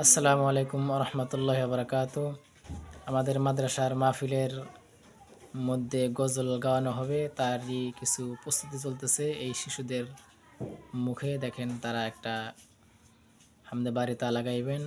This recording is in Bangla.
আসসালামু আলাইকুম রহমতুল্লাহ বরকাত আমাদের মাদ্রাসার মাহফিলের মধ্যে গজল গাওয়ানো হবে, তারই কিছু প্রস্তুতি চলতেছে। এই শিশুদের মুখে দেখেন তারা একটা হামদে বাড়ি তা লাগাইবেন।